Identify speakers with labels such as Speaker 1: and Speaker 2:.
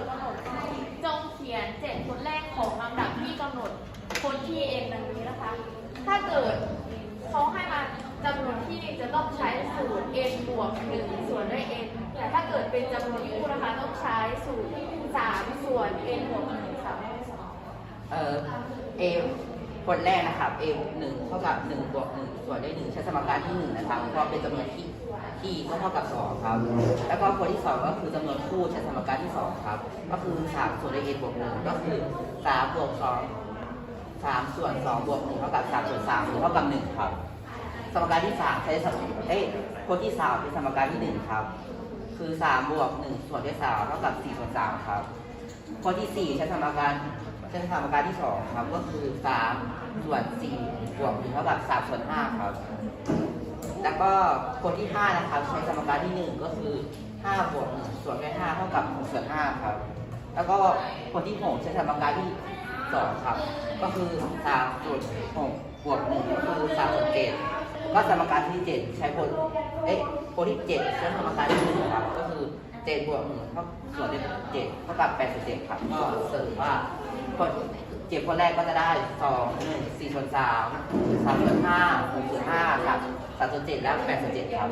Speaker 1: ดกำหนดจงเขียนเจ็ดคนแรกของลำดับที่กำหนดคนที่ n ดังนี้นะคะ ถ้าเกิดเขาให้มาจำนวนที่จะต้องใช้สูตร n บวก1ส่วนด้วย n แต่ถ้าเกิดเป็นจำนวนคู่นะคะต้องใช้สูตร3ส่วน n บวก1ค่ะ
Speaker 2: เอ่อ a คนแรกนะครับ a หนึ่งเท่ากับหนึ่งบวกหนึ่งส่วนด้วยหนึ่งใช้สมการที่หนึ่งนะครับก็เป็นจำนวนที่ที่ก็เท่ากับสองครับ แล้วก็คนที่สองก็คือจำนวนคู่ใช้สมการที่สองครับ ก็คือสามส่วนด้วย n บวกหนึ่งก็คือสามบวกสองสามส่วนสองบวกหนึ่งเท่ากับสามส่วนสามหรือเท่ากับหนึ่งครับ สมการที่สามใช้สมเอ้คนที่สามเป็นสมการที่หนึ่งครับ คือสามบวกหนึ่งส่วนด้วยสามเท่ากับสี่ส่วนสามครับ ข้อที่สี่ใช้สมการ ใช้สมการที่สองครับก็คือสามส่วนสี่บวกหนึ่งเท่ากับสามส่วนห้าครับ แล้วก็คนที่ห้านะครับใช้สมการที่หนึ่งก็คือห้าบวกหนึ่งส่วนด้วยห้าเท่ากับหกส่วนห้าครับ แล้วก็คนที่หกใช้สมการที่สองครับ ก็คือสามส่วนหกบวกหนึ่งก็คือสามส่วนเจ็ดก็สมการที่เจ็ดใช้คนเอ๊ะคนที่เจ็ดใช้สมการที่หนึ่งครับ เจ็ดบวกหนึ่งเท่าส่วนด้วยเจ็ดเท่ากับแปดส่วนเจ็ดครับก็เสริมว่าคนเจ็ดคนแรกก็จะได้สองหนึ่งสี่ส่วนสามสามส่วนห้าหกส่วนห้าครับสามส่วนเจ็ดและแปดส่วนเจ็ดครับ